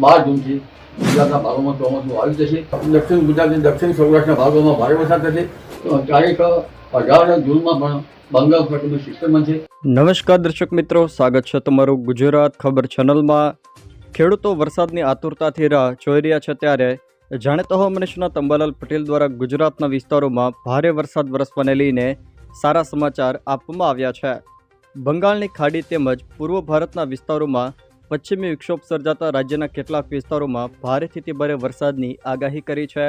બાર જૂનથી ગુજરાતના ભાગોમાં ચોમાસું આવી જશે. દક્ષિણ ગુજરાતની દક્ષિણ સૌરાષ્ટ્રના ભાગોમાં ભારે વરસાદ થશે. તારીખ અઢાર જૂનમાં પણ બંગાળ ખાતેનું સિસ્ટમ બનશે. નમસ્કાર દર્શક મિત્રો સ્વાગત છે તમારું ગુજરાત ખબર ચેનલમાં. ખેડૂતો વરસાદની આતુરતાથી રાહ જોઈ રહ્યા છે ત્યારે જાણીતા હવામાન નિષ્ણાત તંબાલાલ પટેલ દ્વારા ગુજરાતના વિસ્તારોમાં ભારે વરસાદ વરસવાને લઈને સારા સમાચાર આપવામાં આવ્યા છે. બંગાળની ખાડી તેમજ પૂર્વ ભારતના વિસ્તારોમાં પશ્ચિમી વિક્ષોભ સર્જાતા રાજ્યના કેટલાક વિસ્તારોમાં ભારેથી તે ભારે વરસાદની આગાહી કરી છે.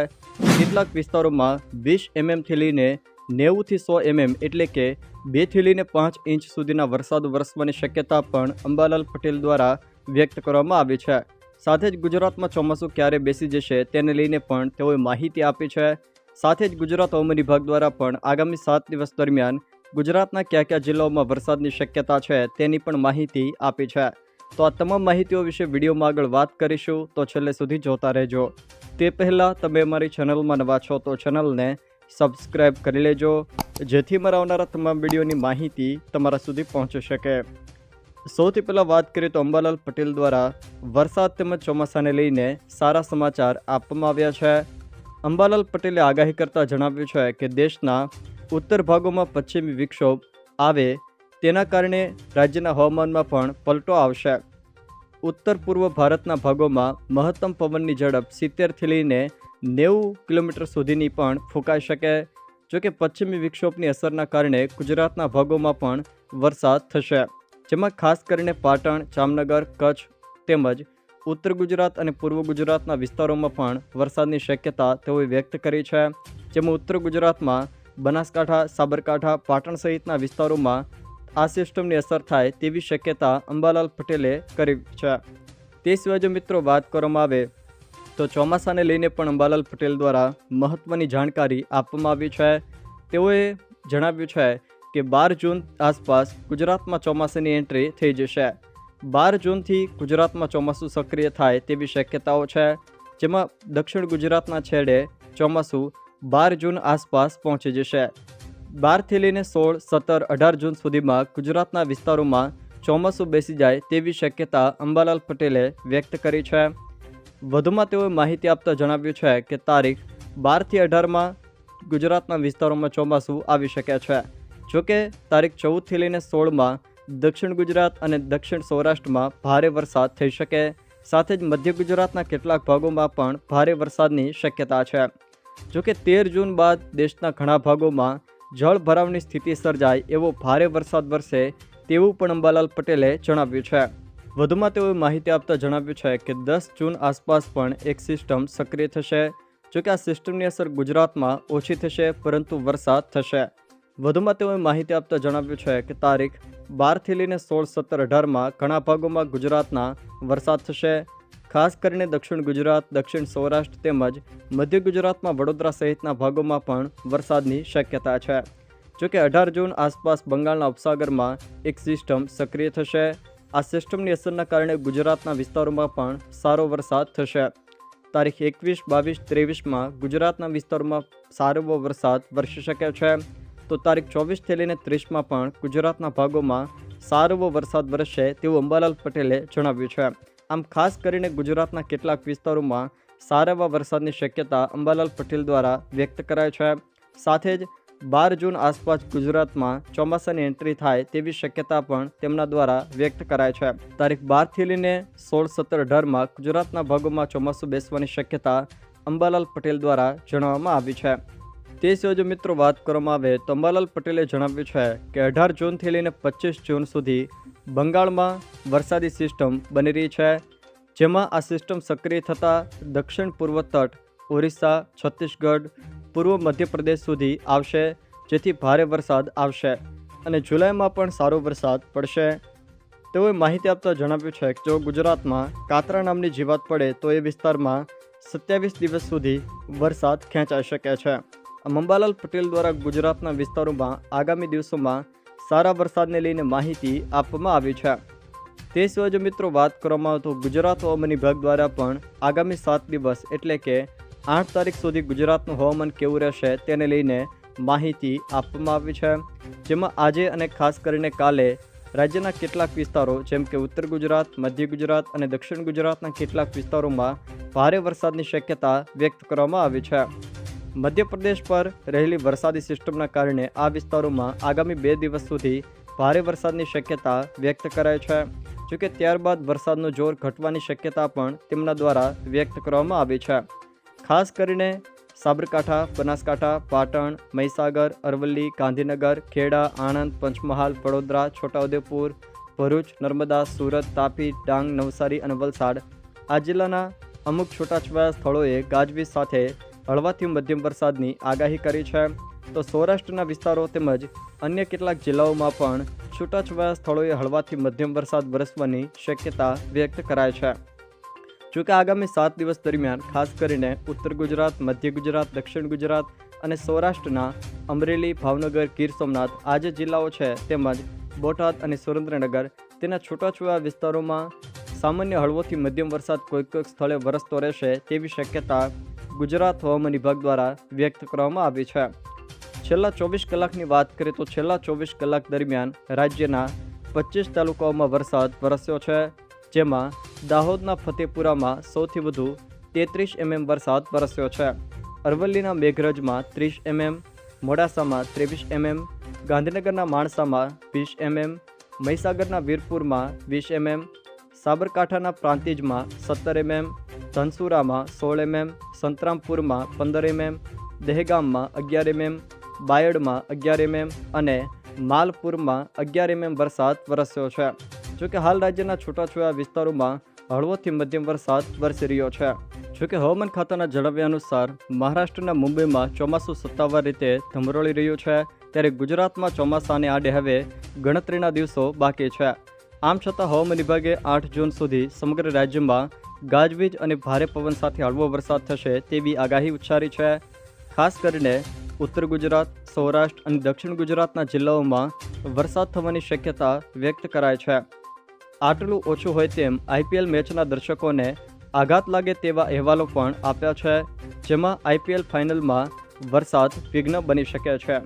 કેટલાક વિસ્તારોમાં વીસ એમએમથી લઈને નેવુંથી સો એમએમ એટલે કે બેથી લઈને પાંચ ઇંચ સુધીના વરસાદ વરસવાની શક્યતા પણ અંબાલાલ પટેલ દ્વારા વ્યક્ત કરવામાં આવી છે. સાથે જ ગુજરાતમાં ચોમાસું ક્યારે બેસી જશે તેને લઈને પણ તેઓએ માહિતી આપી છે. સાથે જ ગુજરાત હવામાન વિભાગ દ્વારા પણ આગામી સાત દિવસ દરમિયાન ગુજરાતના કયા કયા જિલ્લાઓમાં વરસાદની શક્યતા છે તેની પણ માહિતી આપી છે. તો આ તમામ માહિતીઓ વિશે વિડીયોમાં આગળ વાત કરીશું. તો છેલ્લે સુધી જોતા રહેજો. તે પહેલાં તમે અમારી ચેનલમાં નવા છો તો ચેનલને સબસ્ક્રાઈબ કરી લેજો. જેથી મારા આવનારા તમામ વિડીયોની માહિતી તમારા સુધી પહોંચી શકે. સૌથી પહેલાં વાત કરીએ તો અંબાલાલ પટેલ દ્વારા વરસાદ તેમજ ચોમાસાને લઈને સારા સમાચાર આપવામાં આવ્યા છે. અંબાલાલ પટેલે આગાહી કરતાં જણાવ્યું છે કે દેશના ઉત્તર ભાગોમાં પશ્ચિમી વિક્ષોભ આવે તેના કારણે રાજ્યના હવામાનમાં પણ પલટો આવશે. ઉત્તર પૂર્વ ભારતના ભાગોમાં મહત્તમ પવનની ઝડપ સિત્તેરથી લઈને નેવું કિલોમીટર સુધીની પણ ફૂંકાઈ શકે. જોકે પશ્ચિમી વિક્ષોભની અસરના કારણે ગુજરાતના ભાગોમાં પણ વરસાદ થશે. જેમાં ખાસ કરીને પાટણ, જામનગર, કચ્છ તેમજ ઉત્તર ગુજરાત અને પૂર્વ ગુજરાતના વિસ્તારોમાં પણ વરસાદની શક્યતા તેઓએ વ્યક્ત કરી છે. જેમાં ઉત્તર ગુજરાતમાં બનાસકાંઠા, સાબરકાંઠા, પાટણ સહિતના વિસ્તારોમાં આ સિસ્ટમની અસર થાય તેવી શક્યતા અંબાલાલ પટેલે કરી છે. તે સિવાય જો મિત્રો વાત કરવામાં આવે, તો ચોમાસાને લઈને પણ અંબાલાલ પટેલ દ્વારા મહત્ત્વની જાણકારી આપવામાં આવી છે. તેઓએ જણાવ્યું છે કે બાર જૂન આસપાસ ગુજરાતમાં ચોમાસાની એન્ટ્રી થઈ જશે. બાર જૂનથી ગુજરાતમાં ચોમાસું સક્રિય થાય તેવી શક્યતાઓ છે, જેમાં દક્ષિણ ગુજરાતના છેડે ચોમાસું બાર જૂન આસપાસ પહોંચી જશે. બારથી લઈને સોળ, સત્તર, અઢાર જૂન સુધીમાં ગુજરાતના વિસ્તારોમાં ચોમાસું બેસી જાય તેવી શક્યતા અંબાલાલ પટેલે વ્યક્ત કરી છે. વધુમાં તેઓએ માહિતી આપતા જણાવ્યું છે કે તારીખ બારથી અઢારમાં ગુજરાતના વિસ્તારોમાં ચોમાસું આવી શકે છે. જોકે તારીખ ચૌદથી લઈને સોળમાં દક્ષિણ ગુજરાત અને દક્ષિણ સૌરાષ્ટ્રમાં ભારે વરસાદ થઈ શકે. સાથે જ મધ્ય ગુજરાતના કેટલાક ભાગોમાં પણ ભારે વરસાદની શક્યતા છે. જોકે તેર જૂન બાદ દેશના ઘણા ભાગોમાં જળ ભરાવની સ્થિતિ સર્જાય એવો ભારે વરસાદ વરસે તેવું પણ અંબાલાલ પટેલે જણાવ્યું છે. વધુમાં તેઓએ માહિતી આપતા જણાવ્યું છે કે દસ જૂન આસપાસ પણ એક સિસ્ટમ સક્રિય થશે જોકે આ સિસ્ટમની અસર ગુજરાતમાં ઓછી થશે, પરંતુ વરસાદ થશે. વધુમાં તેઓએ માહિતી આપતા જણાવ્યું છે કે તારીખ બારથી લઈને સોળ સત્તર અઢારમાં ઘણા ભાગોમાં ગુજરાતના વરસાદ થશે ખાસ કરીને દક્ષિણ ગુજરાત, દક્ષિણ સૌરાષ્ટ્ર તેમજ મધ્ય ગુજરાતમાં વડોદરા સહિતના ભાગોમાં પણ વરસાદની શક્યતા છે. જોકે અઢાર જૂન આસપાસ બંગાળના ઉપસાગરમાં એક સિસ્ટમ સક્રિય થશે. આ સિસ્ટમની અસરના કારણે ગુજરાતના વિસ્તારોમાં પણ સારો વરસાદ થશે. તારીખ એકવીસ, બાવીસ, ત્રેવીસમાં ગુજરાતના વિસ્તારોમાં સારો વરસાદ વરસી શકે છે. તો તારીખ ચોવીસથી લઈને ત્રીસમાં પણ ગુજરાતના ભાગોમાં સારો વરસાદ વરસશે તેવું અંબાલાલ પટેલે જણાવ્યું છે. આમ ખાસ કરીને ગુજરાતના કેટલાક વિસ્તારોમાં સારા એવા વરસાદની શક્યતા અંબાલાલ પટેલ દ્વારા વ્યક્ત કરાય છે. સાથે જ બાર જૂન આસપાસ ગુજરાતમાં ચોમાસાની એન્ટ્રી થાય તેવી શક્યતા પણ તેમના દ્વારા વ્યક્ત કરાય છે. તારીખ બારથી લઈને સોળ સત્તર અઢારમાં ગુજરાતના ભાગોમાં ચોમાસું બેસવાની શક્યતા અંબાલાલ પટેલ દ્વારા જણાવવામાં આવી છે. તે સિવાય જો મિત્રો વાત કરવામાં આવે તો અંબાલાલ પટેલે જણાવ્યું છે કે અઢાર જૂનથી લઈને પચીસ જૂન સુધી બંગાળમાં વરસાદી સિસ્ટમ બની રહી છે, જેમાં આ સિસ્ટમ સક્રિય થતાં દક્ષિણ પૂર્વ તટ, ઓરિસ્સા, છત્તીસગઢ, પૂર્વ મધ્યપ્રદેશ સુધી આવશે, જેથી ભારે વરસાદ આવશે અને જુલાઈમાં પણ સારો વરસાદ પડશે. તેઓએ માહિતી આપતા જણાવ્યું છે કે જો ગુજરાતમાં કાતરા નામની જીવાત પડે, તો એ વિસ્તારમાં સત્યાવીસ દિવસ સુધી વરસાદ ખેંચાઈ શકે છે. મંબાલાલ પટેલ દ્વારા ગુજરાતના વિસ્તારોમાં આગામી દિવસોમાં સારા વરસાદને લઈને માહિતી આપવામાં આવી છે. તે સિવાય જો મિત્રો વાત કરવામાં આવે તો ગુજરાત હવામાન વિભાગ દ્વારા પણ આગામી સાત દિવસ એટલે કે આઠ તારીખ સુધી ગુજરાતનું હવામાન કેવું રહેશે તેને લઈને માહિતી આપવામાં આવી છે. જેમાં આજે અને ખાસ કરીને કાલે રાજ્યના કેટલાક વિસ્તારો, જેમ કે ઉત્તર ગુજરાત, મધ્ય ગુજરાત અને દક્ષિણ ગુજરાતના કેટલાક વિસ્તારોમાં ભારે વરસાદની શક્યતા વ્યક્ત કરવામાં આવી છે. મધ્યપ્રદેશ પર રહેલી વરસાદી સિસ્ટમના કારણે આ વિસ્તારોમાં આગામી બે દિવસ સુધી ભારે વરસાદની શક્યતા વ્યક્ત કરાય છે. જોકે ત્યારબાદ વરસાદનું જોર ઘટવાની શક્યતા પણ તેમના દ્વારા વ્યક્ત કરવામાં આવી છે. ખાસ કરીને સાબરકાંઠા, બનાસકાંઠા, પાટણ, મહીસાગર, અરવલ્લી, ગાંધીનગર, ખેડા, આણંદ, પંચમહાલ, વડોદરા, છોટાઉદેપુર, ભરૂચ, નર્મદા, સુરત, તાપી, ડાંગ, નવસારી અને વલસાડ આ જિલ્લાના અમુક છૂટાછવાયા સ્થળોએ ગાજવીજ સાથે હળવાથી મધ્યમ વરસાદની આગાહી કરી છે. તો સૌરાષ્ટ્રના વિસ્તારો તેમજ અન્ય કેટલાક જિલ્લાઓમાં પણ છૂટાછવાયા સ્થળોએ હળવાથી મધ્યમ વરસાદ વરસવાની શક્યતા વ્યક્ત કરાય છે. જોકે આગામી સાત દિવસ દરમિયાન ખાસ કરીને ઉત્તર ગુજરાત, મધ્ય ગુજરાત, દક્ષિણ ગુજરાત અને સૌરાષ્ટ્રના અમરેલી, ભાવનગર, ગીર સોમનાથ આ જે જિલ્લાઓ છે તેમજ બોટાદ અને સુરેન્દ્રનગર તેના છૂટાછવાયા વિસ્તારોમાં સામાન્ય હળવોથી મધ્યમ વરસાદ કોઈક કોઈક સ્થળે વરસતો રહેશે તેવી શક્યતા ગુજરાત હવામાન વિભાગ દ્વારા વ્યક્ત કરવામાં આવી છે. છેલ્લા ચોવીસ કલાકની વાત કરીએ તો છેલ્લા ચોવીસ કલાક દરમિયાન રાજ્યના પચીસ તાલુકાઓમાં વરસાદ વરસ્યો છે, જેમાં દાહોદના ફતેપુરામાં સૌથી વધુ તેત્રીસ એમએમ વરસાદ વરસ્યો છે. અરવલ્લીના મેઘરજમાં ત્રીસ એમએમ, મોડાસામાં ત્રેવીસ એમએમ, ગાંધીનગરના માણસામાં વીસ એમએમ, મહીસાગરના વીરપુરમાં વીસ એમએમ સાબરકાંઠાના પ્રાંતિજમાં સત્તર એમએમ, ધનસુરામાં સોળ એમએમ, સંતરામપુરમાં પંદર એમએમ, દહેગામમાં અગિયાર એમએમ, બાયડમાં અગિયાર એમએમ અને માલપુરમાં અગિયાર એમએમ વરસાદ વરસ્યો છે. જોકે હાલ રાજ્યના છૂટાછવાયા વિસ્તારોમાં હળવોથી મધ્યમ વરસાદ વરસી રહ્યો છે. જોકે હવામાન ખાતાના જણાવ્યા અનુસાર મહારાષ્ટ્રના મુંબઈમાં ચોમાસું સત્તાવાર રીતે ધમરોળી રહ્યું છે, ત્યારે ગુજરાતમાં ચોમાસાને આડે હવે ગણતરીના દિવસો બાકી છે. આમ છતાં હવામાન વિભાગે આઠ જૂન સુધી સમગ્ર રાજ્યમાં ગાજવીજ અને ભારે પવન સાથે હળવો વરસાદ થશે તેવી આગાહી ઉચ્ચારી છે. ખાસ કરીને ઉત્તર ગુજરાત, સૌરાષ્ટ્ર અને દક્ષિણ ગુજરાતના જિલ્લાઓમાં વરસાદ થવાની શક્યતા વ્યક્ત કરાય છે. આટલું ઓછું હોય તેમ આઈપીએલ મેચના દર્શકોને આઘાત લાગે તેવા અહેવાલો પણ આપ્યા છે, જેમાં આઈપીએલ ફાઇનલમાં વરસાદ વિઘ્ન બની શકે છે.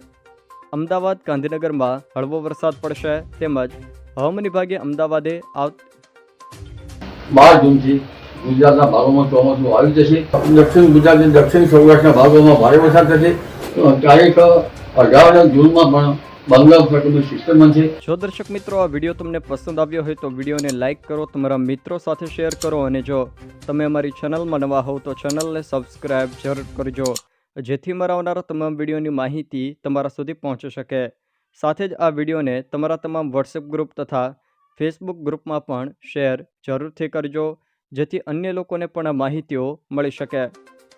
અમદાવાદ ગાંધીનગરમાં હળવો વરસાદ પડશે તેમજ હવામાન વિભાગે અમદાવાદે આવ બાર જૂનથી ગુજરાતના ભાગોમાં ચોમાસું આવી જશે. દક્ષિણ ગુજરાત અને દક્ષિણ સૌરાષ્ટ્રના ભાગોમાં ભારે વરસાદ થશે. તારીખ અઢાર જૂનમાં પણ જો દર્શક મિત્રો આ વીડિયો તમને પસંદ આવ્યો હોય તો વિડીયોને લાઇક કરો તમારા મિત્રો સાથે શેર કરો અને જો તમે અમારી ચેનલમાં નવા હોવ તો ચેનલને સબસ્ક્રાઇબ જરૂર કરજો. જેથી મારા આવનારા તમામ વિડીયોની માહિતી તમારા સુધી પહોંચી શકે. સાથે જ આ વિડીયોને તમારા તમામ વોટ્સએપ ગ્રુપ તથા ફેસબુક ગ્રુપમાં પણ શેર જરૂરથી કરજો, જેથી અન્ય લોકોને પણ આ માહિતીઓ મળી શકે.